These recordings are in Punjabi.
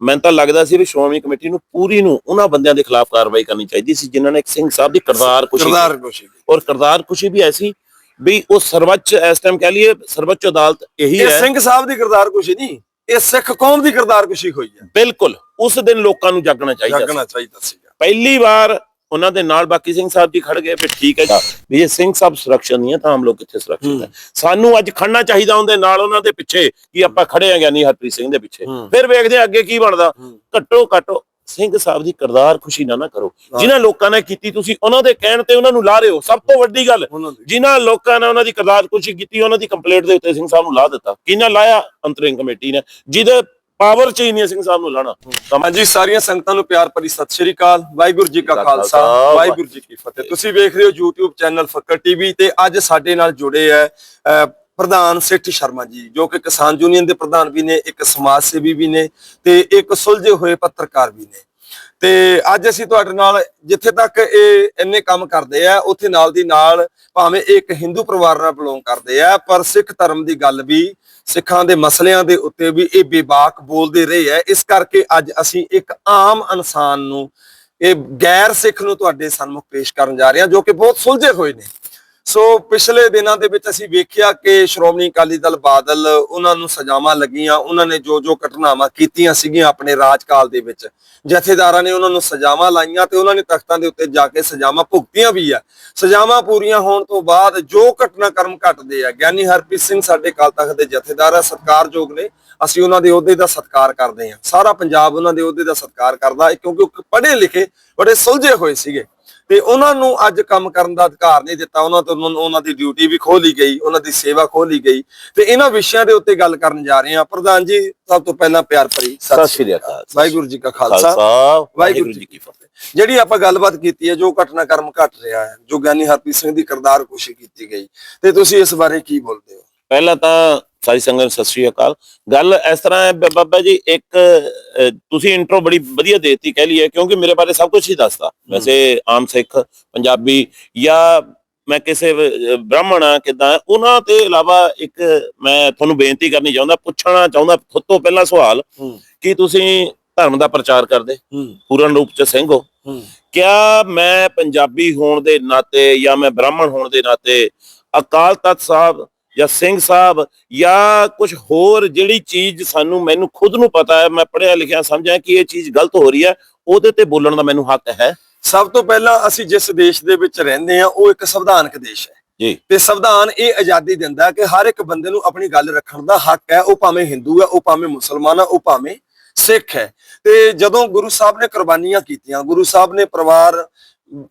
ਮੈਨੂੰ ਤਾਂ ਲੱਗਦਾ ਸੀ ਵੀ ਸ਼੍ਰੋਮਣੀ ਕਮੇਟੀ ਨੂੰ ਪੂਰੀ ਨੂੰ ਉਹਨਾਂ ਬੰਦਿਆਂ ਦੇ ਖਿਲਾਫ ਕਾਰਵਾਈ ਕਰਨੀ ਚਾਹੀਦੀ ਸੀ ਜਿਨ੍ਹਾਂ ਨੇ ਸਿੰਘ ਸਾਹਿਬ ਦੀ ਕਰਤਾਰ ਕੁਸ਼ੀ ਔਰ ਕਰਤਾਰ ਕੁਸ਼ੀ ਵੀ ਐਸੀ ਵੀ ਉਹ ਸਰਵੋੱਚ ਇਸ ਟਾਈਮ ਕਹਿ ਲਈਏ ਸਰਵੋੱਚ ਅਦਾਲਤ ਇਹੀ ਇਹ ਹੈ। ਸਿੰਘ ਸਾਹਿਬ ਦੀ ਕਿਰਦਾਰ ਕੁਸ਼ੀ ਨਹੀਂ ਇਹ ਸਿੱਖ ਕੌਮ ਦੀ ਕਿਰਦਾਰ ਕੁਸ਼ੀ ਹੋਈ ਹੈ। ਬਿਲਕੁਲ ਉਸ ਦਿਨ ਲੋਕਾਂ ਨੂੰ ਜਾਗਣਾ ਚਾਹੀਦਾ ਸੀ। ਜਾਗਣਾ ਚਾਹੀਦਾ ਸੀਗਾ। ਪਹਿਲੀ ਵਾਰ ਉਹਨਾਂ ਦੇ ਨਾਲ ਬਾਕੀ ਸਿੰਘ ਸਾਹਿਬ ਜੀ ਖੜ ਗਏ ਫਿਰ ਠੀਕ ਹੈ ਵੀ ਜੇ ਸਿੰਘ ਸਾਹਿਬ ਸੁਰੱਖਿਅਤ ਨਹੀਂ ਹੈ ਤਾਂ ਆਮ ਲੋਕ ਕਿੱਥੇ ਸੁਰੱਖਿਅਤ ਹੈ। ਸਾਨੂੰ ਅੱਜ ਖੜਨਾ ਚਾਹੀਦਾ ਉਹਦੇ ਨਾਲ ਉਹਨਾਂ ਦੇ ਪਿੱਛੇ ਕਿ ਆਪਾਂ ਖੜੇ ਆ ਗਿਆਨੀ ਹਰਪ੍ਰੀਤ ਸਿੰਘ ਦੇ ਪਿੱਛੇ। ਫਿਰ ਵੇਖਦੇ ਅੱਗੇ ਕੀ ਬਣਦਾ। ਘੱਟੋ ਘੱਟ ਸਿੰਘ ਸਾਹਿਬ ਦੀ ਕਰਦਾਰ ਖੁਸ਼ੀ ਨਾ ਨਾ ਕਰੋ। ਜਿਨ੍ਹਾਂ ਲੋਕਾਂ ਨੇ ਕੀਤੀ ਤੁਸੀਂ ਉਹਨਾਂ ਦੇ ਕਹਿਣ ਤੇ ਉਹਨਾਂ ਨੂੰ ਲਾ ਰਹੇ ਹੋ। ਸਭ ਤੋਂ ਵੱਡੀ ਗੱਲ ਜਿਨ੍ਹਾਂ ਲੋਕਾਂ ਨੇ ਉਹਨਾਂ ਦੀ ਕਰਦਾਰ ਖੁਸ਼ੀ ਕੀਤੀ ਉਹਨਾਂ ਦੀ ਕੰਪਲੇਂਟ ਦੇ ਉੱਤੇ ਸਿੰਘ ਸਾਹਿਬ ਨੂੰ ਲਾ ਦਿੱਤਾ। ਕਿਹਨਾਂ ਲਾਇਆ? ਅੰਤਰਿੰਗ ਕਮੇਟੀ ਨੇ। ਜਿਹਦੇ ਪਾਵਰ ਚ ਹੀ ਸਿੰਘ ਸਾਹਿਬ ਨੂੰ ਲਾਣਾ। ਹਾਂਜੀ ਸਾਰੀਆਂ ਸੰਗਤਾਂ ਨੂੰ ਪਿਆਰ ਭਰੀ ਸਤਿ ਸ਼੍ਰੀ ਅਕਾਲ। ਵਾਹਿਗੁਰੂ ਜੀ ਕਾ ਖਾਲਸਾ ਵਾਹਿਗੁਰੂ ਜੀ ਕੀ ਫਤਿਹ। ਤੁਸੀਂ ਵੇਖ ਰਹੇ ਹੋ YouTube ਚੈਨਲ ਫੱਕਰ ਟੀਵੀ ਤੇ ਅੱਜ ਸਾਡੇ ਨਾਲ ਜੁੜੇ ਹੈ ਪ੍ਰਧਾਨ ਸਿੱਠ ਸ਼ਰਮਾ ਜੀ ਜੋ ਕਿ ਕਿਸਾਨ ਯੂਨੀਅਨ ਦੇ ਪ੍ਰਧਾਨ ਵੀ ਨੇ ਇੱਕ ਸਮਾਜ ਸੇਵੀ ਵੀ ਨੇ ਤੇ ਇੱਕ ਸੁਲਝੇ ਹੋਏ ਪੱਤਰਕਾਰ ਵੀ ਨੇ। ਤੇ ਅੱਜ ਅਸੀਂ ਤੁਹਾਡੇ ਨਾਲ ਜਿੱਥੇ ਤੱਕ ਇਹ ਇੰਨੇ ਕੰਮ ਕਰਦੇ ਆ, ਉੱਥੇ ਨਾਲ ਦੀ ਨਾਲ ਭਾਵੇਂ ਇਹ ਇੱਕ ਹਿੰਦੂ ਪਰਿਵਾਰ ਨਾਲ ਬਿਲੋਂਗ ਕਰਦੇ ਆ, ਪਰ ਸਿੱਖ ਧਰਮ ਦੀ ਗੱਲ ਵੀ, ਸਿੱਖਾਂ ਦੇ ਮਸਲਿਆਂ ਦੇ ਉੱਤੇ ਵੀ ਇਹ ਬੇਬਾਕ ਬੋਲਦੇ ਰਹੇ ਆ। ਇਸ ਕਰਕੇ ਅੱਜ ਅਸੀਂ ਇੱਕ ਆਮ ਇਨਸਾਨ ਨੂੰ, ਇਹ ਗੈਰ ਸਿੱਖ ਨੂੰ ਤੁਹਾਡੇ ਸਨਮੁਖ ਪੇਸ਼ ਕਰਨ ਜਾ ਰਹੇ ਹਾਂ, ਜੋ ਕਿ ਬਹੁਤ ਸੁਲਝੇ ਹੋਏ ਨੇ। ਸੋ ਪਿਛਲੇ ਦਿਨਾਂ ਦੇ ਵਿੱਚ ਅਸੀਂ ਵੇਖਿਆ ਕਿ ਸ਼੍ਰੋਮਣੀ ਅਕਾਲੀ ਦਲ ਬਾਦਲ ਉਹਨਾਂ ਨੂੰ ਸਜ਼ਾਵਾਂ ਲੱਗੀਆਂ, ਉਹਨਾਂ ਨੇ ਜੋ ਜੋ ਘਟਨਾਵਾਂ ਕੀਤੀਆਂ ਸੀਗੀਆਂ ਆਪਣੇ ਰਾਜਕਾਲ ਦੇ ਵਿੱਚ। ਜਥੇਦਾਰਾਂ ਨੇ ਉਹਨਾਂ ਨੂੰ ਸਜ਼ਾਵਾਂ ਲਾਈਆਂ ਤੇ ਉਹਨਾਂ ਨੇ ਤਖਤਾਂ ਦੇ ਉੱਤੇ ਜਾ ਕੇ ਸਜ਼ਾਵਾਂ ਭੁਗਤੀਆਂ ਵੀ ਆ। ਸਜ਼ਾਵਾਂ ਪੂਰੀਆਂ ਹੋਣ ਤੋਂ ਬਾਅਦ ਜੋ ਘਟਨਾਕ੍ਰਮ ਘਟਦੇ ਆ, ਗਿਆਨੀ ਹਰਪ੍ਰੀਤ ਸਿੰਘ ਸਾਡੇ ਕਾਲ ਤਖਤ ਦੇ ਜਥੇਦਾਰ ਆ, ਸਤਿਕਾਰਯੋਗ ਨੇ, ਅਸੀਂ ਉਹਨਾਂ ਦੇ ਅਹੁਦੇ ਦਾ ਸਤਿਕਾਰ ਕਰਦੇ ਹਾਂ। ਸਾਰਾ ਪੰਜਾਬ ਉਹਨਾਂ ਦੇ ਅਹੁਦੇ ਦਾ ਸਤਿਕਾਰ ਕਰਦਾ ਕਿਉਂਕਿ ਉਹ ਪੜ੍ਹੇ ਲਿਖੇ ਬੜੇ ਸੁਲਝੇ ਹੋਏ ਸੀਗੇ। ਤੇ ਉਹਨਾਂ ਨੂੰ ਅੱਜ ਕੰਮ ਕਰਨ ਦਾ ਅਧਿਕਾਰ ਨਹੀਂ ਦਿੱਤਾ। ਉਹਨਾਂ ਤੋਂ ਉਹਨਾਂ- ਦੀ ਡਿਊਟੀ ਵੀ ਖੋਲੀ ਗਈ ਉਹਨਾਂ ਦੀ ਸੇਵਾ ਖੋਲੀ ਗਈ। ਤੇ ਇਹਨਾਂ ਵਿਸ਼ਿਆਂ ਦੇ ਉੱਤੇ ਗੱਲ ਕਰਨ ਜਾ ਰਹੇ ਹਾਂ। ਪ੍ਰਧਾਨ ਜੀ ਸਭ ਤੋਂ ਪਹਿਲਾਂ ਪਿਆਰ ਭਰੀ ਸਤਿ ਸ਼੍ਰੀ ਅਕਾਲ। ਵਾਹਿਗੁਰੂ ਜੀ ਕਾ ਖਾਲਸਾ। ਵਾਹਿਗੁਰੂ ਜੀ ਕੀ ਫਤਿਹ। ਜਿਹੜੀ ਆਪਾਂ ਗੱਲਬਾਤ ਕੀਤੀ ਹੈ ਜੋ ਘਟਨਾਕ੍ਰਮ ਘਟ ਰਿਹਾ ਹੈ ਜੋ ਗਿਆਨੀ ਹਰਪ੍ਰੀਤ ਸਿੰਘ ਦੀ ਕਰਦਾਰ ਕੁਸ਼ੀ ਕੀਤੀ ਗਈ। ਤੇ ਤੁਸੀਂ ਇਸ ਬਾਰੇ ਕੀ ਬੋਲਦੇ ਹੋ? ਪਹਿਲਾਂ ਤਾਂ ਸਾਰੀ ਸੰਗਤ ਨੂੰ ਸਤਿ ਸ਼੍ਰੀ ਅਕਾਲ। ਗੱਲ ਇਸ ਤਰ੍ਹਾਂ ਹੈ ਬ- ਬਾਬਾ ਜੀ ਇੱਕ ਅਹ, ਤੁਸੀਂ ਇੰਟਰੋ ਬੜੀ ਵਧੀਆ ਦੇਤੀ ਕਹਿ ਲਈਏ ਕਿਉਂਕਿ ਮੇਰੇ ਬਾਰੇ ਸਭ ਕੁਝ ਹੀ ਦੱਸਦਾ। ਵੈਸੇ ਆਮ ਸਿੱਖ ਪੰਜਾਬੀ ਜਾਂ ਮੈਂ ਕਿਸੇ ਅਹ, ਬ੍ਰਾਹਮਣ ਆ ਕਿਦਾਂ ਉਹਨਾਂ ਤੇ ਇਲਾਵਾ ਇੱਕ ਮੈਂ ਤੁਹਾਨੂੰ ਬੇਨਤੀ ਕਰਨੀ ਚਾਹੁੰਦਾ ਪੁੱਛਣਾ ਚਾਹੁੰਦਾ ਖੁਦ ਤੋਂ ਪਹਿਲਾ ਸਵਾਲ ਹੂੰ। ਕਿ ਤੁਸੀਂ ਧਰਮ ਦਾ ਪ੍ਰਚਾਰ ਕਰਦੇ? ਹੂੰ। ਪੂਰਨ ਰੂਪ ਚ ਸਿੰਘ ਹੋ? ਹੂੰ। ਕਿਆ ਮੈਂ ਪੰਜਾਬੀ ਹੋਣ ਦੇ ਨਾਤੇ ਜਾਂ ਮੈਂ ਬ੍ਰਾਹਮਣ ਹੋਣ ਦੇ ਨਾਤੇ ਅਕਾਲ ਤਖਤ ਸਾਹਿਬ ਜਾਂ ਸਿੰਘ ਸਾਹਿਬ ਜਾਂ ਕੁਝ ਹੋਰ ਜਿਹੜੀ ਚੀਜ਼ ਸਾਨੂੰ ਮੈਨੂੰ ਖੁਦ ਨੂੰ ਪਤਾ ਹੈ ਮੈਂ ਪੜ੍ਹਿਆ ਲਿਖਿਆ ਸਮਝਿਆ ਕਿ ਇਹ ਚੀਜ਼ ਗਲਤ ਹੋ ਰਹੀ ਹੈ ਉਹਦੇ ਤੇ ਬੋਲਣ ਦਾ ਮੈਨੂੰ ਹੱਕ ਹੈ। ਸਭ ਤੋਂ ਪਹਿਲਾਂ ਅਸੀਂ ਜਿਸ ਦੇਸ਼ ਦੇ ਵਿੱਚ ਰਹਿੰਦੇ ਹਾਂ ਉਹ ਇੱਕ ਸੰਵਿਧਾਨਕ ਦੇਸ਼ ਹੈ। ਜੀ। ਤੇ ਸੰਵਿਧਾਨ ਇਹ ਆਜ਼ਾਦੀ ਦਿੰਦਾ ਕਿ ਹਰ ਇੱਕ ਬੰਦੇ ਨੂੰ ਆਪਣੀ ਗੱਲ ਰੱਖਣ ਦਾ ਹੱਕ ਹੈ ਉਹ ਭਾਵੇਂ ਹਿੰਦੂ ਹੈ ਉਹ ਭਾਵੇਂ ਮੁਸਲਮਾਨ ਹੈ ਉਹ ਭਾਵੇਂ ਸਿੱਖ ਹੈ। ਤੇ ਜਦੋਂ ਗੁਰੂ ਸਾਹਿਬ ਨੇ ਕੁਰਬਾਨੀਆਂ ਕੀਤੀਆਂ ਗੁਰੂ ਸਾਹਿਬ ਨੇ ਪਰਿਵਾਰ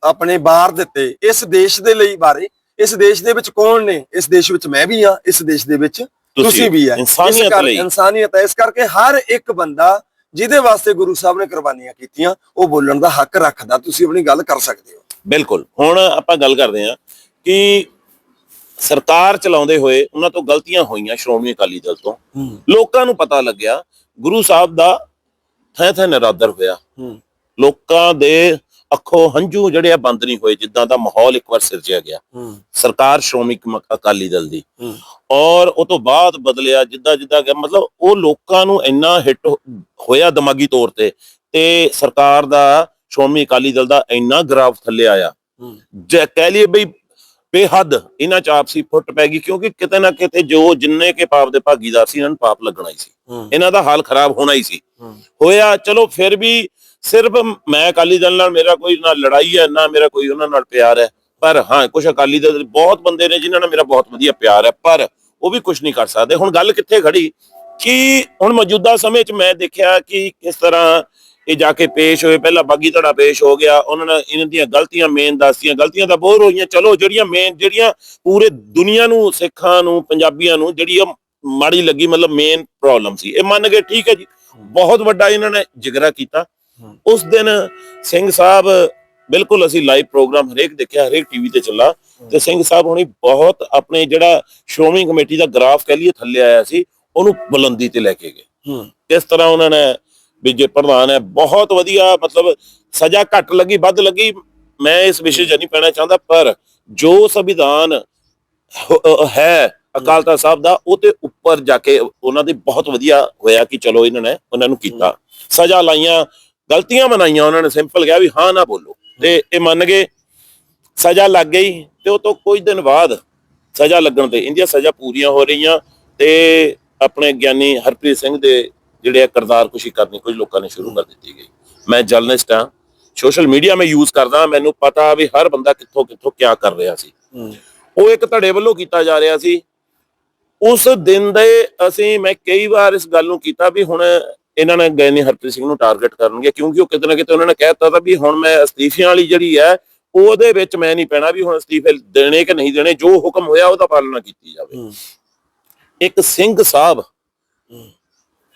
ਆਪਣੇ ਬਾਹਰ ਦਿੱਤੇ ਇਸ ਦੇਸ਼ ਦੇ ਲਈ ਬਾਰੇ ਇਸ ਦੇਸ਼ ਦੇ ਵਿੱਚ ਕੌਣ ਨੇ? ਇਸ ਦੇਸ਼ ਵਿੱਚ ਮੈਂ ਵੀ ਹਾਂ ਇਸ ਦੇਸ਼ ਦੇ ਵਿੱਚ ਤੁਸੀਂ ਵੀ ਇਸ ਇਨਸਾਨੀਅਤ ਲਈ। ਇਨਸਾਨੀਅਤ ਹੈ। ਇਸ ਕਰਕੇ ਹਰ ਇੱਕ ਬੰਦਾ ਜਿਹਦੇ ਵਾਸਤੇ ਗੁਰੂ ਸਾਹਿਬ ਨੇ ਕੁਰਬਾਨੀਆਂ ਕੀਤੀਆਂ ਉਹ ਬੋਲਣ ਦਾ ਹੱਕ ਰੱਖਦਾ। ਤੁਸੀਂ ਆਪਣੀ ਗੱਲ ਕਰ ਸਕਦੇ ਹੋ। ਬਿਲਕੁਲ। ਹੁਣ ਆਪਾਂ ਗੱਲ ਕਰਦੇ ਹਾਂ ਕਿ ਸਰਕਾਰ ਚਲਾਉਂਦੇ ਹੋਏ ਉਹਨਾਂ ਤੋਂ ਗਲਤੀਆਂ ਹੋਈਆਂ ਸ਼੍ਰੋਮਣੀ ਅਕਾਲੀ ਦਲ ਤੋਂ। ਲੋਕਾਂ ਨੂੰ ਪਤਾ ਲੱਗਿਆ ਗੁਰੂ ਸਾਹਿਬ ਦਾ ਥੈ ਥੈ ਨਰਾਦਰ ਹੋਇਆ। ਲੋਕਾਂ ਦੇ ਅੱਖੋਂ ਹੰਝੂ ਜਿਹੜੇ ਆ ਬੰਦ ਨਹੀਂ ਹੋਏ ਜਿੱਦਾਂ ਦਾ ਮਾਹੌਲ ਇੱਕ ਵਾਰ ਸਿਰਜਿਆ ਗਿਆ। ਸਰਕਾਰ ਸ਼੍ਰੋਮਣੀ ਅਕਾਲੀ ਦਲ ਦੀ। ਔਰ ਉਹ ਤੋਂ ਬਾਅਦ ਬਦਲਿਆ ਜਿੱਦਾਂ ਜਿੱਦਾਂ ਗਿਆ ਮਤਲਬ ਉਹ ਲੋਕਾਂ ਨੂੰ ਇੰਨਾ ਹਿੱਟ ਹੋਇਆ ਦਿਮਾਗੀ ਤੌਰ ਤੇ ਤੇ ਸਰਕਾਰ ਦਾ ਸ਼੍ਰੋਮਣੀ ਅਕਾਲੀ ਦਲ ਦਾ ਇੰਨਾ ਗ੍ਰਾਫ ਥੱਲੇ ਆਇਆ। ਜੇ ਕਹਿ ਲਈਏ ਬਈ ਬੇਹੱਦ ਇਹਨਾਂ ਚ ਆਪਸੀ ਫੁੱਟ ਪੈ ਗਈ ਕਿਉਂਕਿ ਕਿਤੇ ਨਾ ਕਿਤੇ ਜੋ ਜਿੰਨੇ ਕੇ ਪਾਪ ਦੇ ਭਾਗੀਦਾਰ ਸੀ ਇਹਨਾਂ ਨੂੰ ਪਾਪ ਲੱਗਣਾ ਹੀ ਸੀ। ਇਹਨਾਂ ਦਾ ਹਾਲ ਖਰਾਬ ਹੋਣਾ ਹੀ ਸੀ। ਹੋਇਆ ਚਲੋ ਫਿਰ ਵੀ ਸਿਰਫ ਮੈਂ ਅਕਾਲੀ ਦਲ ਨਾਲ ਮੇਰਾ ਕੋਈ ਨਾ ਲੜਾਈ ਹੈ, ਨਾ ਮੇਰਾ ਕੋਈ ਉਹਨਾਂ ਨਾਲ ਪਿਆਰ ਹੈ। ਪਰ ਹਾਂ ਕੁਝ ਅਕਾਲੀ ਦਲ ਬਹੁਤ ਬੰਦੇ ਨੇ ਜਿਨ੍ਹਾਂ ਨਾਲ ਮੇਰਾ ਬਹੁਤ ਵਧੀਆ ਪਿਆਰ ਹੈ, ਪਰ ਉਹ ਵੀ ਕੁਝ ਨਹੀਂ ਕਰ ਸਕਦੇ। ਹੁਣ ਗੱਲ ਕਿੱਥੇ ਖੜੀ? ਕਿ ਹੁਣ ਮੌਜੂਦਾ ਸਮੇਂ 'ਚ ਮੈਂ ਦੇਖਿਆ ਕਿ ਕਿਸ ਤਰ੍ਹਾਂ ਇਹ ਜਾ ਕੇ ਪੇਸ਼ ਹੋਏ। ਪਹਿਲਾਂ ਬਾਗੀ ਧੜਾ ਪੇਸ਼ ਹੋ ਗਿਆ, ਉਹਨਾਂ ਨੇ ਇਹਨਾਂ ਦੀਆਂ ਗਲਤੀਆਂ, ਮੇਨ ਦੱਸੀਆਂ ਗਲਤੀਆਂ ਤਾਂ ਬਹੁਤ ਹੋਈਆਂ। ਚਲੋ, ਜਿਹੜੀਆਂ ਮੇਨ, ਜਿਹੜੀਆਂ ਪੂਰੇ ਦੁਨੀਆ ਨੂੰ, ਸਿੱਖਾਂ ਨੂੰ, ਪੰਜਾਬੀਆਂ ਨੂੰ ਜਿਹੜੀ ਉਹ ਮਾੜੀ ਲੱਗੀ, ਮਤਲਬ ਮੇਨ ਪ੍ਰੋਬਲਮ ਸੀ। ਇਹ ਮੰਨ ਗਏ ਠੀਕ ਹੈ ਜੀ। ਬਹੁਤ ਵੱਡਾ ਇਹਨਾਂ ਨੇ ਜਿਗਰਾ ਕੀਤਾ। ਉਸ ਦਿਨ ਸਿੰਘ ਸਾਹਿਬ ਬਿਲਕੁਲ ਅਸੀਂ ਲਾਈਵ ਪ੍ਰੋਗਰਾਮ ਹਰੇਕ ਦੇਖਿਆ ਹਰੇਕ ਟੀਵੀ ਤੇ ਚੱਲਾ। ਤੇ ਸਿੰਘ ਸਾਹਿਬ ਹੁਣੀ ਬਹੁਤ ਆਪਣੇ ਜਿਹੜਾ ਸ਼੍ਰੋਮਣੀ ਕਮੇਟੀ ਦਾ ਗ੍ਰਾਫ ਕਹਿ ਲਈਏ ਥੱਲੇ ਆਇਆ ਸੀ ਉਹਨੂੰ ਬੁਲੰਦੀ ਤੇ ਲੈ ਕੇ ਗਏ। ਇਸ ਤਰ੍ਹਾਂ ਉਹਨਾਂ ਨੇ ਵੀ ਜੇ ਪ੍ਰਧਾਨ ਹੈ ਬਹੁਤ ਵਧੀਆ ਮਤਲਬ ਸਜ਼ਾ ਘੱਟ ਲੱਗੀ ਵੱਧ ਲੱਗੀ। ਮੈਂ ਇਸ ਵਿਸ਼ੇ 'ਚ ਨਹੀਂ ਪੈਣਾ ਚਾਹੁੰਦਾ ਪਰ ਜੋ ਸੰਵਿਧਾਨ ਹੈ ਅਕਾਲ ਤਖਤ ਸਾਹਿਬ ਦਾ ਉਹ ਤੇ ਉੱਪਰ ਜਾ ਕੇ ਉਹਨਾਂ ਦੀ ਬਹੁਤ ਵਧੀਆ ਹੋਇਆ ਕਿ ਚਲੋ ਇਹਨਾਂ ਨੇ ਉਹਨਾਂ ਨੂੰ ਕੀਤਾ। ਸਜ਼ਾ ਲਾਈਆਂ ਗਲਤੀਆਂ ਮਨਾਈਆਂ ਉਹਨਾਂ ਨੇ ਸਿੰਪਲ ਕਿਹਾ ਵੀ ਹਾਂ ਨਾ ਬੋਲੋ। ਤੇ ਇਹ ਮੰਨ ਗਏ ਸਜ਼ਾ ਲੱਗ ਗਈ ਤੇ ਉਹ ਤੋਂ ਕੁਝ ਦਿਨ ਬਾਅਦ ਸਜ਼ਾ ਲੱਗਣ ਤੇ ਇੰਦੀਆਂ ਸਜ਼ਾ ਪੂਰੀਆਂ ਹੋ ਰਹੀਆਂ ਤੇ ਆਪਣੇ ਗਿਆਨੀ ਹਰਪ੍ਰੀਤ ਸਿੰਘ ਦੇ ਜਿਹੜੇ ਆ ਕਿਰਦਾਰ ਕੁਸ਼ੀ ਕਰਨੀ ਕੁਝ ਲੋਕਾਂ ਨੇ ਸ਼ੁਰੂ ਕਰ ਦਿੱਤੀ ਗਈ। ਮੈਂ ਜਰਨਲਿਸਟ ਹਾਂ ਸੋਸ਼ਲ ਮੀਡੀਆ ਮੈਂ ਯੂਜ਼ ਕਰਦਾ ਮੈਨੂੰ ਪਤਾ ਵੀ ਹਰ ਬੰਦਾ ਕਿੱਥੋਂ ਕਿੱਥੋਂ ਕਿਆ ਕਰ ਰਿਹਾ ਸੀ। ਉਹ ਇੱਕ ਧੜੇ ਵੱਲੋਂ ਕੀਤਾ ਜਾ ਰਿਹਾ ਸੀ। ਉਸ ਦਿਨ ਦੇ ਅਸੀਂ ਮੈਂ ਕਈ ਵਾਰ ਇਸ ਗੱਲ ਨੂੰ ਕੀਤਾ ਵੀ ਹੁਣ ਇਹਨਾਂ ਨੇ ਗਿਆਨੀ ਹਰਪ੍ਰੀਤ ਸਿੰਘ ਨੂੰ ਟਾਰਗੇਟ ਕਰਨਗੇ ਕਿਉਂਕਿ ਉਹ ਕਿਤੇ ਨਾ ਕਿਤੇ ਉਹਨਾਂ ਨੇ ਕਹਿ ਦਿੱਤਾ ਤਾਂ ਵੀ ਹੁਣ ਮੈਂ ਅਸਤੀਫਿਆਂ ਵਾਲੀ ਜਿਹੜੀ ਹੈ ਉਹਦੇ ਵਿੱਚ ਮੈਂ ਨਹੀਂ ਪੈਣਾ ਵੀ ਹੁਣ ਅਸਤੀਫੇ ਦੇਣੇ ਕਿ ਨਹੀਂ ਦੇਣੇ ਜੋ ਹੁਕਮ ਹੋਇਆ ਉਹਦਾ ਪਾਲਣਾ ਕੀਤੀ ਜਾਵੇ। ਇੱਕ ਸਿੰਘ ਸਾਹਿਬ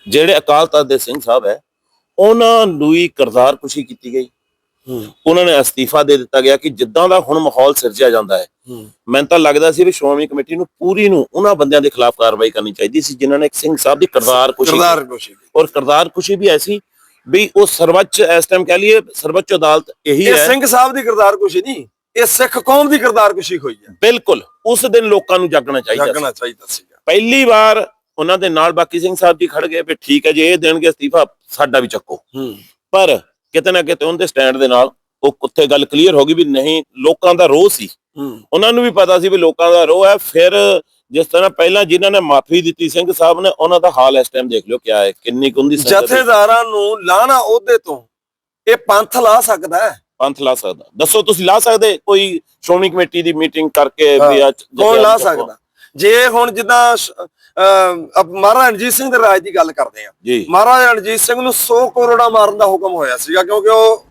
ਜਿਹੜੇ ਅਕਾਲ ਤਖਤ ਦੇ ਸਿੰਘ ਸਾਹਿਬ ਹੈ ਉਹਨਾਂ ਨੂੰ ਹੀ ਕਰਜ਼ਾਰ ਕੁਸ਼ੀ ਕੀਤੀ ਗਈ। ਉਹਨਾਂ ਨੇ ਅਸਤੀਫਾ ਦੇ ਦਿੱਤਾ ਗਿਆ ਕਿ ਜਿੱਦਾਂ ਦਾ ਹੁਣ ਮਾਹੌਲ ਸਿਰਜਿਆ ਜਾਂਦਾ ਹੈ ਮੈਨੂੰ ਤਾਂ ਲੱਗਦਾ ਸੀ ਵੀ ਸ਼੍ਰੋਮਣੀ ਕਮੇਟੀ ਨੂੰ ਪੂਰੀ ਨੂੰ ਉਹਨਾਂ ਬੰਦਿਆਂ ਦੇ ਖਿਲਾਫ ਕਾਰਵਾਈ ਕਰਨੀ ਚਾਹੀਦੀ ਸੀ ਜਿਨ੍ਹਾਂ ਨੇ ਇੱਕ ਸਿੰਘ ਸਾਹਿਬ ਦੀ ਕਰਜ਼ਾਰ ਕੁਸ਼ੀ ਕਿਰਦਾਰ ਕੋਸ਼ਿਸ਼ ਔਰ ਕਰਜ਼ਾਰ ਕੁਸ਼ੀ ਵੀ ਐਸੀ ਵੀ ਉਹ ਸਰਵੋੱਚ ਇਸ ਟਾਈਮ ਕਹਿ ਲਈਏ ਸਰਵੋੱਚ ਅਦਾਲਤ ਇਹੀ ਇਹ ਹੈ। ਸਿੰਘ ਸਾਹਿਬ ਦੀ ਕਿਰਦਾਰ ਕੁਸ਼ੀ ਨਹੀਂ ਇਹ ਸਿੱਖ ਕੌਮ ਦੀ ਕਿਰਦਾਰ ਕੁਸ਼ੀ ਹੋਈ ਹੈ। ਬਿਲਕੁਲ ਉਸ ਦਿਨ ਲੋਕਾਂ ਨੂੰ ਜਾਗਣਾ ਚਾਹੀਦਾ ਸੀ। ਜਾਗਣਾ ਚਾਹੀਦਾ ਸੀਗਾ। ਪਹਿਲੀ ਵਾਰ ਉਹਨਾਂ ਦੇ ਨਾਲ ਬਾਕੀ ਸਿੰਘ ਸਾਹਿਬ ਜੀ ਖੜ ਗਏ ਵੀ ਠੀਕ ਹੈ ਜੇ ਇਹ ਦੇਣਗੇ ਅਸਤੀਫਾ ਸਾਡਾ ਵੀ ਚੱਕੋ। ਹੂੰ। ਪਰ ਕਿਤੇ ਨਾ ਕਿਤੇ ਉਹਦੇ ਸਟੈਂਡ ਦੇ ਨਾਲ ਉਹ ਉੱਥੇ ਗੱਲ ਕਲੀਅਰ ਹੋ ਗਈ ਵੀ ਨਹੀਂ ਲੋਕਾਂ ਦਾ ਰੋਹ ਸੀ। ਉਹਨਾਂ ਨੂੰ ਵੀ ਪਤਾ ਸੀ ਵੀ ਲੋਕਾਂ ਦਾ ਰੋਹ ਹੈ। ਫਿਰ ਜਿਸ ਤਰ੍ਹਾਂ ਪਹਿਲਾਂ ਜਿਨ੍ਹਾਂ ਨੇ ਮਾਫੀ ਦਿੱਤੀ ਸਿੰਘ ਸਾਹਿਬ ਨੇ ਉਹਨਾਂ ਦਾ ਹਾਲ ਇਸ ਟਾਈਮ ਦੇਖ ਲਿਓ ਕਿਆ ਹੈ ਕਿੰਨੀ ਕੁੰਦੀ ਜਥੇਦਾਰਾਂ ਨੂੰ ਲਾਣਾ ਉਹਦੇ ਤੋਂ। ਇਹ ਪੰਥ ਲਾ ਸਕਦਾ ਹੈ। ਪੰਥ ਲਾ ਸਕਦਾ। ਦੱਸੋ ਤੁਸੀਂ ਲਾ ਸਕਦੇ? ਕੋਈ ਸ਼੍ਰੋਮਣੀ ਕਮੇਟੀ ਦੀ ਮੀਟਿੰਗ ਕਰਕੇ ਵੀ ਅੱਜ ਕੌਣ ਲਾ ਸਕਦਾ? ਜੇ ਹੁਣ ਜਿੱਦਾਂ ਮਹਾਰਾਜਾ ਰਣਜੀਤ ਸਿੰਘ ਦੇ ਰਾਜ ਦੀ ਗੱਲ ਕਰਦੇ ਆ ਮਹਾਰਾਜਾ ਰਣਜੀਤ ਸਿੰਘ ਨੂੰ 100 ਕਰੋੜਾ ਮਾਰਨ ਦਾ ਹੁਕਮ ਹੋਇਆ ਸੀਗਾ ਕਿਉਂਕਿ ਉਹ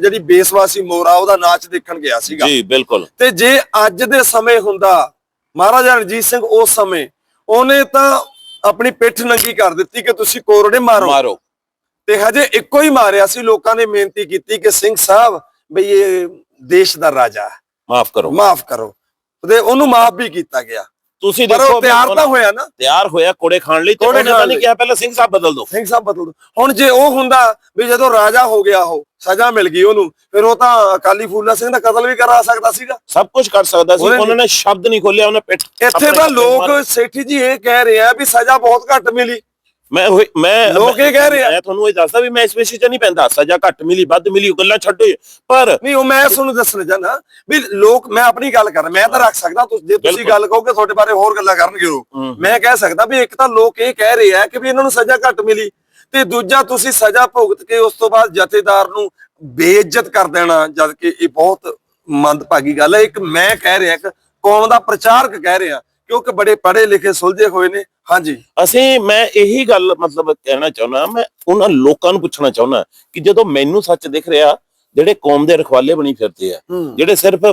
ਜਿਹੜੀ ਬੇਸਵਾਸੀ ਮੋਰਾ ਉਹਦਾ ਨਾਚ ਦੇਖਣ ਗਿਆ ਸੀਗਾ। ਜੀ ਬਿਲਕੁਲ। ਤੇ ਜੇ ਅੱਜ ਦੇ ਸਮੇਂ ਹੁੰਦਾ ਮਹਾਰਾਜਾ ਰਣਜੀਤ ਸਿੰਘ ਉਸ ਸਮੇਂ ਉਹਨੇ ਤਾਂ ਆਪਣੀ ਪਿੱਠ ਨੰਗੀ ਕਰ ਦਿੱਤੀ ਕਿ ਤੁਸੀਂ ਕੋਰੜੇ ਮਾਰੋ। ਮਾਰੋ। ਤੇ ਹਜੇ ਇੱਕੋ ਹੀ ਮਾਰਿਆ ਸੀ ਲੋਕਾਂ ਨੇ ਬੇਨਤੀ ਕੀਤੀ ਕਿ ਸਿੰਘ ਸਾਹਿਬ ਬਈ ਇਹ ਦੇਸ਼ ਦਾ ਰਾਜਾ ਹੈ। ਮਾਫ ਕਰੋ। ਮਾਫ ਕਰੋ। ਤੇ ਉਹਨੂੰ ਮਾਫ ਵੀ ਕੀਤਾ ਗਿਆ। ਤੁਸੀਂ ਪਰ ਦੇਖੋ ਉਹ ਤਿਆਰ ਤਾਂ ਹੋਇਆ ਨਾ ਤਿਆਰ ਹੋਇਆ ਕੋੜੇ ਖਾਣ ਲਈ ਤੇ ਕੋੜੇ ਉਹਨੇ ਤਾਂ ਖਾਣ ਨਹੀਂ ਲਈ। ਕਿਹਾ ਪਹਿਲਾਂ ਸਿੰਘ ਸਾਹਿਬ ਬਦਲ ਦਿਓ ਸਿੰਘ ਸਾਹਿਬ ਬਦਲ ਦਿਓ। ਹੁਣ ਜੇ ਉਹ ਹੁੰਦਾ ਵੀ ਜਦੋਂ ਰਾਜਾ ਹੋ ਗਿਆ ਉਹ ਸਜ਼ਾ ਮਿਲ ਗਈ ਉਹਨੂੰ ਫਿਰ ਉਹ ਤਾਂ ਅਕਾਲੀ ਫੂਲਾ ਸਿੰਘ ਦਾ ਕਤਲ ਵੀ ਕਰਾ ਸਕਦਾ ਸੀਗਾ ਸਭ ਕੁਝ ਕਰ ਸਕਦਾ ਸੀ ਉਹਨੇ- ਉਹਨਾਂ ਨੇ ਸ਼ਬਦ ਨਹੀਂ ਖੋਲਿਆ ਉਹਨੇ ਪਿੱਠ ਇੱਥੇ ਆਪਣੇ ਤਾਂ ਹੱਥ ਲੋਕ ਮਾਰ- ਸੇਠੀ ਜੀ ਇਹ ਕਹਿ ਰਹੇ ਆ ਵੀ ਸਜ਼ਾ ਬਹੁਤ ਘੱਟ ਮਿਲੀ ਮੈਂ ਉਹੀ- ਮੈਂ ਲੋਕ ਇਹ ਕਹਿ ਰਹੇ ਆ। ਮੈਂ ਤੁਹਾਨੂੰ ਇਹ ਦੱਸਦਾ ਵੀ ਮੈਂ ਇਸ ਵਿਸ਼ੇ 'ਚ ਨਹੀਂ ਪੈਂਦਾ ਸਜ਼ਾ ਘੱਟ ਮਿਲੀ ਵੱਧ ਮਿਲੀ ਉਹ ਗੱਲਾਂ ਛੱਡੋ ਪਰ ਨਹੀਂ ਉਹ ਮੈਂ ਤੁਹਾਨੂੰ ਦੱਸਣਾ ਚਾਹਨਾ ਵੀ ਲੋਕ ਮੈਂ ਆਪਣੀ ਗੱਲ ਕਰ ਮੈਂ ਤਾਂ ਰੱਖ ਸਕਦਾ ਤੁਸੀਂ ਜੇ ਤੁਸੀਂ। ਗੱਲ ਕਹੋਗੇ ਤੁਹਾਡੇ ਬਾਰੇ ਹੋਰ ਗੱਲਾਂ ਕਰਨਗੇ ਉਹ। ਮੈਂ ਕਹਿ ਸਕਦਾ ਵੀ ਇੱਕ ਤਾਂ ਲੋਕ ਇਹ ਕਹਿ ਰਹੇ ਆ ਕਿ ਵੀ ਇਹਨਾਂ ਨੂੰ ਸਜ਼ਾ ਘੱਟ ਮਿਲੀ ਤੇ ਦੂਜਾ ਤੁਸੀਂ ਸਜ਼ਾ ਭੁਗਤ ਕੇ ਉਸ ਤੋਂ ਬਾਅਦ ਜਥੇਦਾਰ ਨੂੰ ਬੇਇੱਜ਼ਤ ਕਰ ਦੇਣਾ ਜਦ ਕਿ ਇਹ ਬਹੁਤ ਮੰਦਭਾਗੀ ਗੱਲ ਹੈ ਇੱਕ ਮੈਂ ਕਹਿ ਰਿਹਾ ਕਿ ਕੌਮ ਦਾ ਪ੍ਰਚਾਰਕ ਕਹਿ ਰਿਹਾ ਕਿਉਂਕਿ ਬੜੇ ਪੜ੍ਹੇ ਲਿਖੇ ਸੁਲਝੇ ਹੋਏ ਨੇ। ਹਾਂਜੀ। ਅਸੀਂ ਮੈਂ ਇਹੀ ਗੱਲ ਮਤਲਬ ਕਹਿਣਾ ਚਾਹੁੰਦਾ ਮੈਂ ਉਹਨਾਂ ਲੋਕਾਂ ਨੂੰ ਪੁੱਛਣਾ ਚਾਹੁੰਦਾ ਕਿ ਜਦੋਂ ਮੈਨੂੰ ਸੱਚ ਦਿਖ ਰਿਹਾ ਜਿਹੜੇ ਕੌਮ ਦੇ ਰਖਵਾਲੇ ਬਣੀ ਫਿਰਦੇ ਆ ਜਿਹੜੇ ਸਿਰਫ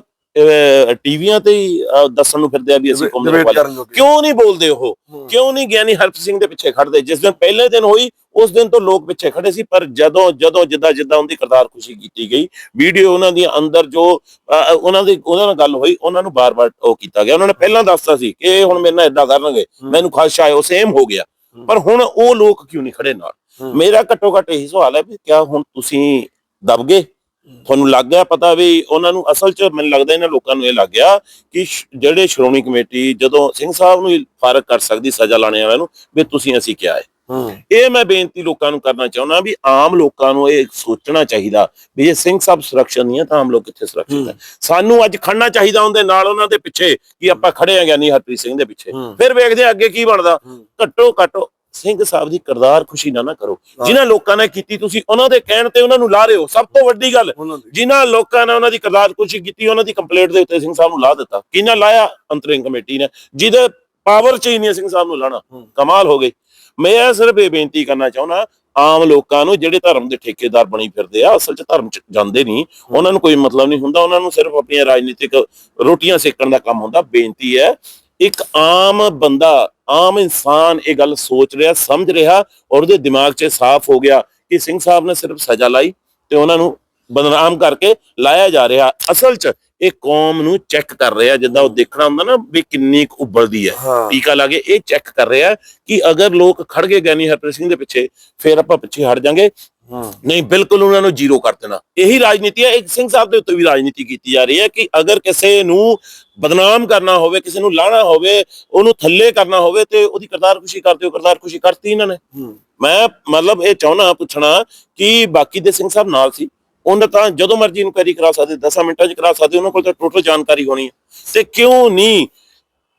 ਟੀਵੀਆਂ ਤੇ ਹੀ ਅਹ, ਦੱਸਣ ਨੂੰ ਫਿਰਦੇ ਆ ਵੀ ਅਸੀਂ ਕੌਮ Debate ਕਰਨ ਜੋਗੇ। ਕਿਉਂ ਨਹੀਂ ਬੋਲਦੇ ਉਹ? ਕਿਉਂ ਨਹੀਂ ਗਿਆਨੀ ਹਰਪ ਸਿੰਘ ਦੇ ਪਿੱਛੇ ਖੜਦੇ ਜਿਸ ਦਿਨ ਪਹਿਲੇ ਦਿਨ ਹੋਈ ਉਸ ਦਿਨ ਤੋਂ ਲੋਕ ਪਿੱਛੇ ਖੜੇ ਸੀ ਪਰ ਜਦੋਂ ਜਦੋਂ ਜਿੱਦਾਂ ਜਿੱਦਾਂ ਉਹਦੀ ਕਰਤਾਰ ਖੁਸ਼ੀ ਕੀਤੀ ਗਈ ਵੀਡੀਓ ਉਹਨਾਂ ਦੀ ਅੰਦਰ ਜੋ ਅਹ, ਉਹਨਾਂ ਦੀ ਉਹਨਾਂ ਨਾਲ ਗੱਲ ਹੋਈ ਉਹਨਾਂ ਨੂੰ ਬਾਰ-ਬਾਰ ਉਹ ਕੀਤਾ ਗਿਆ। ਉਹਨਾਂ ਨੇ ਪਹਿਲਾਂ ਦੱਸਤਾ ਸੀ ਕਿ ਇਹ ਹੁਣ ਮੇਰੇ ਨਾਲ ਇਦਾਂ ਕਰਨਗੇ ਮੈਨੂੰ ਖਾਸ਼ਾ ਹੈ ਉਹ ਸੇਮ ਹੋ ਗਿਆ। ਪਰ ਹੁਣ ਉਹ ਲੋਕ ਕਿਉਂ ਨਹੀਂ ਖੜੇ ਨਾਲ? ਮੇਰਾ ਘੱਟੋ ਘੱਟ ਇਹੀ ਸਵਾਲ ਹੈ ਵੀ ਕਿਆ ਹੁਣ ਤੁਸੀਂ ਦਬ ਗਏ? ਤੁਹਾਨੂੰ ਲੱਗ ਗਿਆ ਪਤਾ ਵੀ ਉਹਨਾਂ ਨੂੰ ਅਸਲ 'ਚ ਮੈਨੂੰ ਲੱਗਦਾ ਇਹਨਾਂ ਲੋਕਾਂ ਨੂੰ ਇਹ ਲੱਗ ਗਿਆ ਕਿ ਜਿਹੜੇ ਸ਼੍ਰੋਮਣੀ ਕਮੇਟੀ ਜਦੋਂ ਸਿੰਘ ਸਾਹਿਬ ਨੂੰ ਫਾਰਗ ਕਰ ਸਕਦੀ ਸਜ਼ਾ ਲਾਣੇ ਵਾਲਿਆਂ ਨੂੰ ਵੀ ਤੁਸੀਂ ਅਸੀਂ ਕਿਹਾ ਹੈ। ਇਹ ਮੈਂ ਬੇਨਤੀ ਲੋਕਾਂ ਨੂੰ ਕਰਨਾ ਚਾਹੁੰਦਾ ਵੀ ਆਮ ਲੋਕਾਂ ਨੂੰ ਇਹ ਸੋਚਣਾ ਚਾਹੀਦਾ ਵੀ ਜੇ ਸਿੰਘ ਸਾਹਿਬ ਸੁਰੱਖਿਅਤ ਨਹੀਂ ਹੈ ਤਾਂ ਆਮ ਲੋਕ ਕਿੱਥੇ ਸੁਰੱਖਿਅਤ ਹੈ। ਸਾਨੂੰ ਅੱਜ ਖੜਨਾ ਚਾਹੀਦਾ ਉਹਦੇ ਨਾਲ ਉਹਨਾਂ ਦੇ ਪਿੱਛੇ ਕਿ ਆਪਾਂ ਖੜੇ ਆ ਗਿਆਨੀ ਹਰਪ੍ਰੀਤ ਸਿੰਘ ਦੇ ਪਿੱਛੇ। ਫਿਰ ਵੇਖਦੇ ਆ ਅੱਗੇ ਕੀ ਬਣਦਾ। ਘੱਟੋ ਘੱਟ ਸਿੰਘ ਸਾਹਿਬ ਦੀ ਕਰਦਾਰ ਖੁਸ਼ੀ ਨਾ ਨਾ ਕਰੋ। ਜਿਨ੍ਹਾਂ ਲੋਕਾਂ ਨੇ ਕੀਤੀ ਤੁਸੀਂ ਉਹਨਾਂ ਦੇ ਕਹਿਣ ਤੇ ਉਹਨਾਂ ਨੂੰ ਲਾ ਰਹੇ ਹੋ। ਸਭ ਤੋਂ ਵੱਡੀ ਗੱਲ ਜਿਨ੍ਹਾਂ ਲੋਕਾਂ ਨੇ ਉਹਨਾਂ ਦੀ ਕਰਦਾਰ ਖੁਸ਼ੀ ਕੀਤੀ ਉਹਨਾਂ ਦੀ ਕੰਪਲੇਂਟ ਦੇ ਉੱਤੇ ਸਿੰਘ ਸਾਹਿਬ ਨੂੰ ਲਾ ਦਿੱਤਾ। ਕਿਹਨਾਂ ਲਾਇਆ? ਅੰਤਰਿੰਗ ਕਮੇਟੀ ਨੇ। ਜਿਹਦੇ ਪਾਵਰ ਚ ਹੀ ਨਹੀਂ ਸਿੰਘ ਸਾਹਿਬ ਨੂੰ ਲਾਣਾ। ਕਮਾਲ ਹੋ ਗਈ। ਮੈਂ ਸਿਰਫ ਇਹ ਬੇਨਤੀ ਕਰਨਾ ਚਾਹੁੰਦਾ ਆਮ ਲੋਕਾਂ ਨੂੰ ਜਿਹੜੇ ਧਰਮ ਦੇ ਠੇਕੇਦਾਰ ਬਣੀ ਫਿਰਦੇ ਆ ਅਸਲ ਚ ਧਰਮ ਚ ਜਾਂਦੇ ਨਹੀਂ। ਉਹਨਾਂ ਨੂੰ ਕੋਈ ਮਤਲਬ ਨਹੀਂ ਹੁੰਦਾ। ਉਹਨਾਂ ਨੂੰ ਸਿਰਫ ਆਪਣੀਆਂ ਰਾਜਨੀਤਿਕ ਰੋਟੀਆਂ ਸੇਕਣ ਦਾ ਕੰਮ ਹੁੰਦਾ। ਬੇਨਤੀ ਹੈ ਇੱਕ ਆਮ ਬੰਦਾ ਆਮ ਇਨਸਾਨ ਇਹ ਗੱਲ ਸੋਚ ਰਿਹਾ ਸਮਝ ਰਿਹਾ ਔਰ ਉਹਦੇ ਦਿਮਾਗ 'ਚ ਸਾਫ਼ ਹੋ ਗਿਆ ਕਿ ਸਿੰਘ ਸਾਹਿਬ ਨੇ ਸਿਰਫ ਸਜ਼ਾ ਲਾਈ ਤੇ ਉਹਨਾਂ ਨੂੰ ਬਦਨਾਮ ਕਰਕੇ ਲਾਇਆ ਜਾ ਰਿਹਾ। ਅਸਲ 'ਚ ਇਹ ਕੌਮ ਨੂੰ ਚੈੱਕ ਕਰ ਰਿਹਾ ਜਿੱਦਾਂ ਉਹ ਦੇਖਣਾ ਹੁੰਦਾ ਨਾ ਵੀ ਕਿੰਨੀ ਕੁ ਉਬਲਦੀ ਹੈ। ਟੀਕਾ ਲਾ ਕੇ ਇਹ ਚੈੱਕ ਕਰ ਰਿਹਾ ਕਿ ਅਗਰ ਲੋਕ ਖੜ ਗਏ ਗਿਆਨੀ ਹਰਪ੍ਰੀਤ ਸਿੰਘ ਦੇ ਪਿੱਛੇ ਫਿਰ ਆਪਾਂ ਪਿੱਛੇ ਹਟ ਜਾਾਂਗੇ। ਨਹੀਂ ਬਿਲਕੁਲ ਉਹਨਾਂ ਨੂੰ ਜ਼ੀਰੋ ਕਰ ਦੇਣਾ। ਇਹੀ ਰਾਜਨੀਤੀ ਹੈ ਇੱਕ ਸਿੰਘ ਸਾਹਿਬ ਦੇ ਉੱਤੇ ਵੀ ਰਾਜਨੀਤੀ ਕੀਤੀ ਜਾ ਰਹੀ ਹੈ ਕਿ ਅਗਰ ਕਿਸੇ ਨੂੰ ਬਦਨਾਮ ਕਰਨਾ ਹੋਵੇ ਕਿਸੇ ਨੂੰ ਲਾਣਾ ਹੋਵੇ ਉਹਨੂੰ ਥੱਲੇ ਕਰਨਾ ਹੋਵੇ ਤੇ ਉਹਦੀ ਕਰਤਾਰ ਖੁਸ਼ੀ ਕਰਦੇ ਹੋ ਕਰਤਾਰ ਖੁਸ਼ੀ ਕਰਤੀ ਇਹਨਾਂ ਨੇ। ਮੈਂ ਮਤਲਬ ਇਹ ਚਾਹਣਾ ਪੁੱਛਣਾ ਕਿ ਬਾਕੀ ਦੇ ਸਿੰਘ ਸਾਹਿਬ ਨਾਲ ਸੀ। ਉਹਨਾਂ ਤਾਂ ਜਦੋਂ ਮਰਜ਼ੀ ਇਨਕੁਆਇਰੀ ਕਰਾ ਸਕਦੇ 10 ਮਿੰਟਾਂ 'ਚ ਕਰਾ ਸਕਦੇ ਉਹਨਾਂ ਕੋਲ ਤਾਂ ਟੋਟਲ ਜਾਣਕਾਰੀ ਹੋਣੀ ਹੈ। ਤੇ ਕਿਉਂ ਨਹੀਂ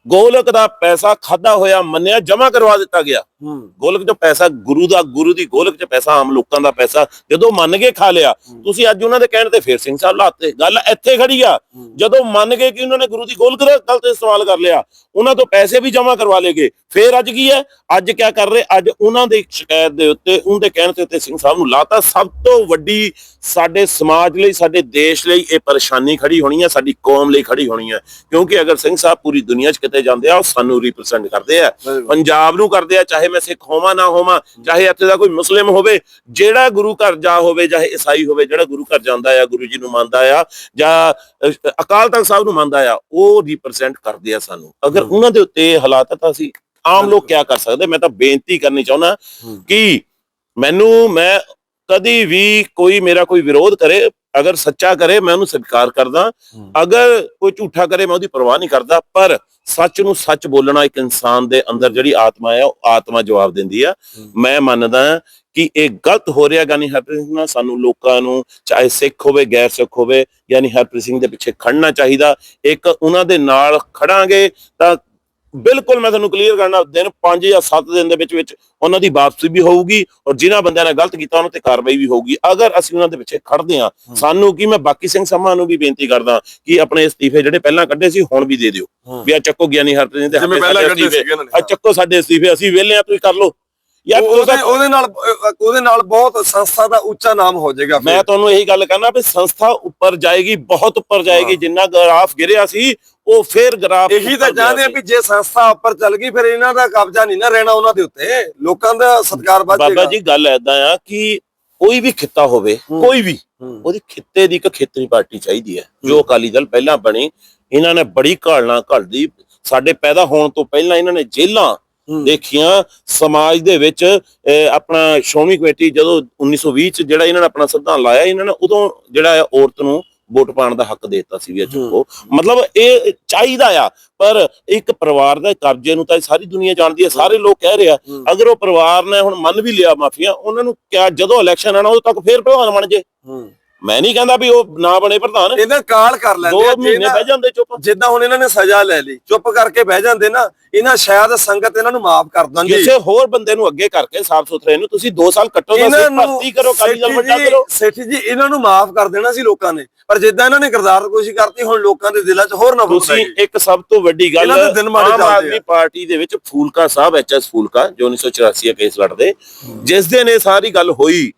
ਗੋਲਕ ਦਾ ਪੈਸਾ ਖਾਦਾ ਹੋਇਆ ਮੰਨਿਆ ਜਮ੍ਹਾਂ ਕਰਵਾ ਦਿੱਤਾ ਗਿਆ? ਗੋਲਕ ਜੋ ਪੈਸਾ ਗੁਰੂ ਦਾ ਗੁਰੂ ਦੀ ਗੋਲਕ 'ਚ ਪੈਸਾ ਆਮ ਲੋਕਾਂ ਦਾ ਪੈਸਾ ਜਦੋਂ ਮੰਨ ਕੇ ਖਾ ਲਿਆ ਤੁਸੀਂ ਅੱਜ ਉਹਨਾਂ ਦੇ ਕਹਿਣ ਤੇ ਫੇਰ ਸਿੰਘ ਸਾਹਿਬ ਲਾਤੇ। ਗੱਲ ਇੱਥੇ ਖੜੀ ਆ। ਜਦੋਂ ਮੰਨ ਗਏ ਕਿ ਉਹਨਾਂ ਨੇ ਗੁਰੂ ਦੀ ਗੋਲਕ ਦਾ ਗਲਤ ਇਸਤੇਮਾਲ ਕਰ ਲਿਆ ਉਹਨਾਂ ਤੋਂ ਪੈਸੇ ਵੀ ਜਮ੍ਹਾਂ ਕਰਵਾ ਲੇਗੇ ਫੇਰ ਅੱਜ ਕੀ ਹੈ? ਅੱਜ ਕੀ ਕਰ ਰਹੇ? ਅੱਜ ਉਹਨਾਂ ਦੀ ਸ਼ਿਕਾਇਤ ਦੇ ਉੱਤੇ ਉਹਦੇ ਕਹਿਣ ਤੇ ਉੱਤੇ ਸਿੰਘ ਸਾਹਿਬ ਨੂੰ ਲਾਤਾ। ਸਭ ਤੋਂ ਵੱਡੀ ਸਾਡੇ ਸਮਾਜ ਲਈ ਸਾਡੇ ਦੇਸ਼ ਲਈ ਇਹ ਪਰੇਸ਼ਾਨੀ ਖੜੀ ਹੋਣੀ ਹੈ ਸਾਡੀ ਕੌਮ ਲਈ ਖੜੀ ਹੋਣੀ ਹੈ ਕਿਉਂਕਿ ਅਗਰ ਸਿੰਘ ਸਾਹਿਬ ਪੂਰੀ ਦੁਨੀਆ 'ਚ ਕਿਤੇ ਜਾਂਦੇ ਆ ਉਹ ਸਾਨੂੰ ਰਿਪਰੈਜ਼ੈਂਟ ਕਰਦੇ ਆ। ਪੰਜਾਬ ਨੂੰ ਕਰਦੇ ਆ ਚਾਹੇ ਮੈਂ ਸਿੱਖ ਹੋਵਾਂ ਨਾ ਹੋਵਾਂ ਚਾਹੇ ਇੱਥੇ ਦਾ ਕੋਈ ਮੁਸਲਿਮ ਹੋਵੇ ਜਿਹੜਾ ਗੁਰੂ ਘਰ ਜਾ ਹੋਵੇ ਚਾਹੇ ਈਸਾਈ ਹੋਵੇ ਜਿਹੜਾ ਗੁਰੂ ਘਰ ਜਾਂਦਾ ਆ ਗੁਰੂ ਜੀ ਨੂੰ ਮੰਨਦਾ ਆ ਜਾਂ ਅਕਾਲ ਤਖਤ ਸਾਹਿਬ ਨੂੰ ਮੰਨਦਾ ਆ ਉਹ ਰਿਪਰੈਜ਼ੈਂਟ ਕਰਦੇ ਆ ਸਾਨੂੰ। ਅਗਰ ਉਹਨਾਂ ਦੇ ਉੱਤੇ ਹਾਲਾਤ ਤਾਂ ਅਸੀਂ ਆਮ ਲੋਕ ਕੀ ਕਰ ਸਕਦੇ? ਮੈਂ ਤਾਂ ਬੇਨਤੀ ਕਰਨੀ ਚਾਹੁੰਦਾ ਕਿ ਮੈਨੂੰ ਮੈਂ ਕਦੀ ਵੀ ਕੋਈ ਮੇਰਾ ਕੋਈ ਵਿਰੋਧ ਕਰੇ ਅਗਰ ਸੱਚਾ ਕਰੇ ਮੈਂ ਉਹਨੂੰ ਸਤਿਕਾਰ ਕਰਦਾ। ਅਗਰ ਕੋਈ ਝੂਠਾ ਕਰੇ ਮੈਂ ਉਹਦੀ ਪਰਵਾਹ ਨਹੀਂ ਕਰਦਾ। ਪਰ ਸੱਚ ਨੂੰ ਸੱਚ ਬੋਲਣਾ ਇੱਕ ਇਨਸਾਨ ਦੇ ਅੰਦਰ ਜਿਹੜੀ ਆਤਮਾ ਹੈ ਉਹ ਆਤਮਾ ਜਵਾਬ ਦਿੰਦੀ ਆ। ਮੈਂ ਮੰਨਦਾ ਕਿ ਇਹ ਗਲਤ ਹੋ ਰਿਹਾ ਗਾਨੀ ਹਰਪ੍ਰੀਤ ਸਿੰਘ ਨਾਲ। ਸਾਨੂੰ ਲੋਕਾਂ ਨੂੰ ਚਾਹੇ ਸਿੱਖ ਹੋਵੇ ਗੈਰ ਸਿੱਖ ਹੋਵੇ ਯਾਨੀ ਹਰਪ੍ਰੀਤ ਸਿੰਘ ਦੇ ਪਿੱਛੇ ਖੜਨਾ ਚਾਹੀਦਾ। ਇੱਕ ਉਹਨਾਂ ਦੇ ਨਾਲ ਖੜਾਂਗੇ ਤਾਂ ਬਿਲਕੁਲ ਮੈਂ ਤੁਹਾਨੂੰ ਕਲੀਅਰ ਕਰਨਾ ਦਿਨ 5 ਜਾਂ 7 ਦਿਨ ਦੇ ਵਿੱਚ ਵਿੱਚ ਉਹਨਾਂ ਦੀ ਵਾਪਸੀ ਵੀ ਹੋਊਗੀ ਔਰ ਜਿਨ੍ਹਾਂ ਬੰਦਿਆਂ ਨੇ ਗਲਤ ਕੀਤਾ ਉਹਨਾਂ ਤੇ ਕਾਰਵਾਈ ਵੀ ਹੋਊਗੀ। ਅਗਰ ਅਸੀਂ ਉਹਨਾਂ ਦੇ ਪਿੱਛੇ ਖੜਦੇ ਹਾਂ ਸਾਨੂੰ ਕੀ ਮੈਂ ਬਾਕੀ ਸਿੰਘ ਸਮਾਂ ਨੂੰ ਵੀ ਬੇਨਤੀ ਕਰਦਾ ਕਿ ਆਪਣੇ ਅਸਤੀਫੇ ਜਿਹੜੇ ਪਹਿਲਾਂ ਕੱਢੇ ਸੀ ਹੁਣ ਵੀ ਦੇ ਦਿਓ। ਵੀ ਆ ਚੱਕੋ ਗਿਆਨੀ ਸਿੰਘ ਦੇ ਹੱਥੇ ਪਹਿਲਾਂ ਕੱਢੇ ਨੇ। ਆ ਚੱਕੋ ਸਾਡੇ ਅਸਤੀਫੇ ਅਸੀਂ ਵਿਹਲੇ ਆ ਤੁਸੀਂ ਕਰ ਲਓ। ਯਾਰ ਉਹ- ਉਹਦੇ ਨਾਲ ਉਹਦੇ ਨਾਲ ਬਹੁਤ ਸੰਸਥਾ ਦਾ ਉੱਚਾ ਨਾਮ ਹੋ ਜਾਏਗਾ ਮੈਂ ਤੁਹਾਨੂੰ ਇਹੀ ਗੱਲ ਕਰਨਾ ਵੀ ਸੰਸਥਾ ਉੱਪਰ ਜਾਏਗੀ ਬਹੁਤ ਉੱਪਰ ਜਾਏਗੀ ਜਿੰਨਾ ਗ੍ਰਾਫ ਗਿਰਿਆ ਸੀ ਉਹ ਫੇਰ ਗ੍ਰਾਫ ਇਹੀ ਤਾਂ ਚਾਹੁੰਦੇ ਆ। ਵੀ ਜੇ ਸੰਸਥਾ ਉੱਪਰ ਚੱਲ ਗਈ ਫਿਰ ਇਹਨਾਂ ਦਾ ਕਬਜ਼ਾ ਨਹੀਂ ਨਾ ਰਹਿਣਾ ਉਹਨਾਂ ਦੇ ਉੱਤੇ ਲੋਕਾਂ ਦਾ ਸਤਿਕਾਰ ਵੱਧ ਬਾਬਾ ਜੀ ਗੱਲ ਐਦਾਂ ਆ ਕਿ ਕੋਈ ਵੀ ਖਿੱਤਾ ਹੋਵੇ ਕੋਈ ਵੀ। ਉਹਦੀ ਖਿੱਤੇ ਦੀ ਇੱਕ ਖੇਤਰੀ ਪਾਰਟੀ ਚਾਹੀਦੀ ਹੈ ਜੋ ਅਕਾਲੀ ਦਲ ਪਹਿਲਾਂ ਬਣੀ ਇਹਨਾਂ ਨੇ ਬੜੀ ਘਾਲਣਾ ਘਲਦੀ ਸਾਡੇ ਪੈਦਾ ਹੋਣ ਤੋਂ ਪਹਿਲਾਂ ਇਹਨਾਂ ਨੇ ਜੇਲਾਂ। ਦੇਖੀਆਂ ਸਮਾਜ ਦੇ ਵਿੱਚ ਆਪਣਾ ਸ਼੍ਰੋਮਣੀ ਕਮੇਟੀ ਜਦੋਂ 1920 ਚ ਜਿਹੜਾ ਇਹਨਾਂ ਨੇ ਆਪਣਾ ਸੰਵਿਧਾਨ ਲਾਇਆ ਇਹਨਾਂ ਨੇ ਉਦੋਂ ਜਿਹੜਾ ਔਰਤ ਨੂੰ ਵੋਟ ਪਾਉਣ ਦਾ ਹੱਕ ਦੇ ਦਿੱਤਾ ਸੀ ਵੀ ਇਹ ਚੁੱਕੋ ਮਤਲਬ ਇਹ ਚਾਹੀਦਾ ਆ ਪਰ ਇੱਕ ਪਰਿਵਾਰ ਦੇ ਕਬਜ਼ੇ ਨੂੰ ਤਾਂ ਸਾਰੀ ਦੁਨੀਆ ਜਾਣਦੀ ਹੈ ਸਾਰੇ ਲੋਕ ਕਹਿ ਰਹੇ ਆ। ਅਗਰ ਉਹ ਪਰਿਵਾਰ ਨੇ ਹੁਣ ਮੰਨ ਵੀ ਲਿਆ ਮਾਫੀਆ ਉਹਨਾਂ ਨੂੰ ਕਿਆ ਜਦੋਂ ਇਲੈਕਸ਼ਨ ਆਣਾ ਉਦੋਂ ਤੱਕ ਫੇਰ ਪ੍ਰਧਾਨ ਬਣ ਜੇ। ਮੈਂ ਨਹੀਂ ਕਹਿੰਦਾ ਵੀ ਉਹ ਨਾ ਬਣੇ ਪ੍ਰਧਾਨ। ਇਹਨਾਂ ਕਾਲ ਕਰ ਦੋ ਲੈਂਦੇ ਆ ਮਹੀਨੇ ਬਹਿ ਜਾਂਦੇ ਚੁੱਪ। ਜਿੱਦਾਂ ਹੁਣ ਇਹਨਾਂ ਨੇ ਸਜ਼ਾ ਲੈ ਲਈ ਚੁੱਪ ਕਰਕੇ ਬਹਿ ਜਾਂਦੇ ਨਾ ਇਹਨਾਂ ਸ਼ਾਇਦ ਸੰਗਤ ਇਹਨਾਂ ਨੂੰ ਮਾਫ ਕਰ ਦਿੰਦੀ। ਕਿਸੇ ਹੋਰ ਬੰਦੇ ਨੂੰ ਅੱਗੇ ਕਰਕੇ ਸਾਫ਼ ਸੁਥਰੇ ਨੂੰ ਤੁਸੀਂ 2 ਸਾਲ ਕੱਟੋ ਇਹਨਾਂ ਸਿਰ ਭਰਤੀ ਕਰੋ ਕਾਲੀ ਸੇਠੀ ਵੱਡਾ ਕਰੋ। ਸੇਠੀ ਜੀ ਇਹਨਾਂ ਨੂੰ ਮਾਫ ਕਰ ਦੇਣਾ ਸੀ ਲੋਕਾਂ ਨੇ ਪਰ ਜਿੱਦਾਂ ਇਹਨਾਂ ਨੇ ਕਿਰਦਾਰ ਕੋਸ਼ਿਸ਼ ਕਰਤੀ ਹੁਣ ਲੋਕਾਂ ਦੇ ਦਿਲਾਂ 'ਚ ਹੋਰ ਨਫ਼ਰਤ ਤੁਸੀਂ ਇੱਕ ਸਭ ਤੋਂ ਵੱਡੀ ਗੱਲ ਦੇ ਆਮ ਆਦਮੀ। ਪਾਰਟੀ ਦੇ ਵਿੱਚ ਫੂਲਕਾ ਸਾਹਿਬ ਐਚਐਸ ਫੂਲਕਾ ਜੋ 1984 ਦਾ ਕੇਸ ਲੜਦੇ ਜਿਸ ਦਿਨ ਇਹ ਸਾਰੀ ਗੱਲ ਹੋਈ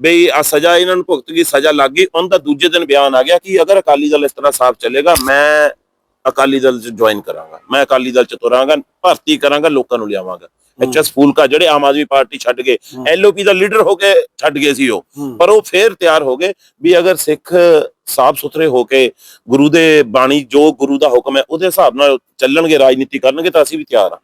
ਬਈ ਆ ਸਜ਼ਾ ਇਹਨਾਂ ਨੂੰ ਭੁਗਤ ਗਈ, ਸਜ਼ਾ ਲੱਗ ਗਈ ਉਹਨਾਂ ਦਾ ਦੂਜੇ ਦਿਨ ਬਿਆਨ ਆ ਗਿਆ ਕਿ ਅਗਰ ਅਕਾਲੀ ਦਲ ਇਸ ਤਰ੍ਹਾਂ ਸਾਫ਼ ਚੱਲੇਗਾ, ਮੈਂ ਅਕਾਲੀ ਦਲ 'ਚ ਜੁਆਇਨ ਕਰਾਂਗਾ, ਮੈਂ ਅਕਾਲੀ ਦਲ 'ਚ ਤੁਰਾਂਗਾ, ਭਰਤੀ ਕਰਾਂਗਾ, ਲੋਕਾਂ ਨੂੰ ਲਿਆਵਾਂਗਾ। ਐਚਐਸ ਫੂਲਕਾ ਜਿਹੜੇ ਆਮ ਆਦਮੀ ਪਾਰਟੀ ਛੱਡ ਗਏ ਐਲਓਪੀ ਦਾ ਲੀਡਰ ਹੋ ਕੇ ਛੱਡ ਗਏ ਸੀ ਉਹ। ਪਰ ਉਹ ਫੇਰ ਤਿਆਰ ਹੋ ਗਏ ਵੀ ਅਗਰ ਸਿੱਖ ਸਾਫ਼ ਸੁਥਰੇ ਹੋ ਕੇ ਗੁਰੂ ਦੇ ਬਾਣੀ ਜੋ ਗੁਰੂ ਦਾ ਹੁਕਮ ਹੈ ਉਹਦੇ ਹਿਸਾਬ ਨਾਲ ਚੱਲਣਗੇ ਰਾਜਨੀਤੀ ਕਰਨਗੇ ਤਾਂ ਅਸੀਂ ਵੀ ਤਿਆਰ ਆ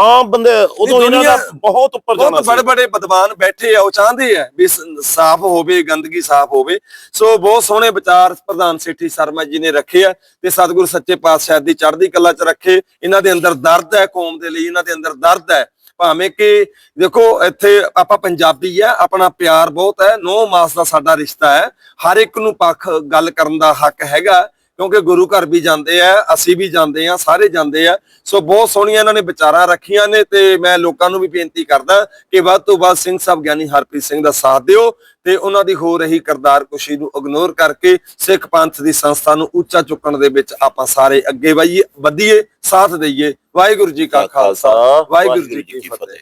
ਆਮ ਬੰਦੇ ਉਦੋਂ ਇਹਨਾਂ ਦਾ ਬਹੁਤ ਉੱਪਰ ਜਾਣਾ ਬਹੁਤ ਸੀ। ਬੜੇ ਬੜੇ ਵਿਦਵਾਨ ਬੈਠੇ ਆ ਉਹ ਚਾਹੁੰਦੇ ਆ ਵੀ ਸਾਫ਼ ਹੋਵੇ ਗੰਦਗੀ ਸਾਫ਼ ਹੋਵੇ। ਸੋ ਬਹੁਤ ਸੋਹਣੇ ਵਿਚਾਰ ਪ੍ਰਧਾਨ ਸੇਠੀ ਸ਼ਰਮਾ ਜੀ ਨੇ ਰੱਖੇ ਆ ਤੇ ਸਤਿਗੁਰੂ ਸੱਚੇ ਪਾਤਸ਼ਾਹ ਦੀ ਚੜ੍ਹਦੀ ਕਲਾ 'ਚ ਰੱਖੇ। ਇਹਨਾਂ ਦੇ ਅੰਦਰ ਦਰਦ ਹੈ ਕੌਮ ਦੇ ਲਈ ਇਹਨਾਂ ਦੇ ਅੰਦਰ ਦਰਦ ਹੈ। ਭਾਵੇਂ ਕਿ ਦੇਖੋ, ਇੱਥੇ ਆਪਾਂ ਪੰਜਾਬੀ ਆ, ਆਪਣਾ ਪਿਆਰ ਬਹੁਤ ਹੈ, ਨੌ ਮਾਸ ਦਾ ਸਾਡਾ ਰਿਸ਼ਤਾ ਹੈ। ਹਰ ਇੱਕ ਨੂੰ ਪੱਖ ਗੱਲ ਕਰਨ ਦਾ ਹੱਕ ਹੈਗਾ। ਕਿਉਂਕਿ ਗੁਰੂ ਘਰ ਵੀ ਜਾਂਦੇ ਆ ਅਸੀਂ ਵੀ ਜਾਂਦੇ ਆ ਸਾਰੇ ਜਾਂਦੇ ਆ। ਸੋ ਬਹੁਤ ਸੋਹਣੀਆਂ ਇਹਨਾਂ ਨੇ ਵਿਚਾਰਾਂ ਰੱਖੀਆਂ ਨੇ ਤੇ ਮੈਂ ਲੋਕਾਂ ਨੂੰ ਵੀ ਬੇਨਤੀ ਕਰਦਾ ਕਿ ਵੱਧ ਤੋਂ ਵੱਧ ਸਿੰਘ ਸਾਹਿਬ ਗਿਆਨੀ ਹਰਪ੍ਰੀਤ ਸਿੰਘ ਦਾ ਸਾਥ ਦਿਓ ਤੇ ਉਹਨਾਂ ਦੀ ਹੋ ਰਹੀ ਕਰਦਾਰ ਕੁਸ਼ੀ ਨੂੰ ਇਗਨੋਰ ਕਰਕੇ ਸਿੱਖ ਪੰਥ ਦੀ ਸੰਸਥਾ ਨੂੰ ਉੱਚਾ ਚੁੱਕਣ ਦੇ ਵਿੱਚ ਆਪਾਂ ਸਾਰੇ ਅੱਗੇ ਵਧੀਏ ਵਧੀਏ ਸਾਥ ਦਈਏ। ਵਾਹਿਗੁਰੂ ਜੀ ਕਾ ਖਾਲਸਾ ਵਾਹਿਗੁਰੂ ਜੀ ਕੀ ਫਤਿਹ।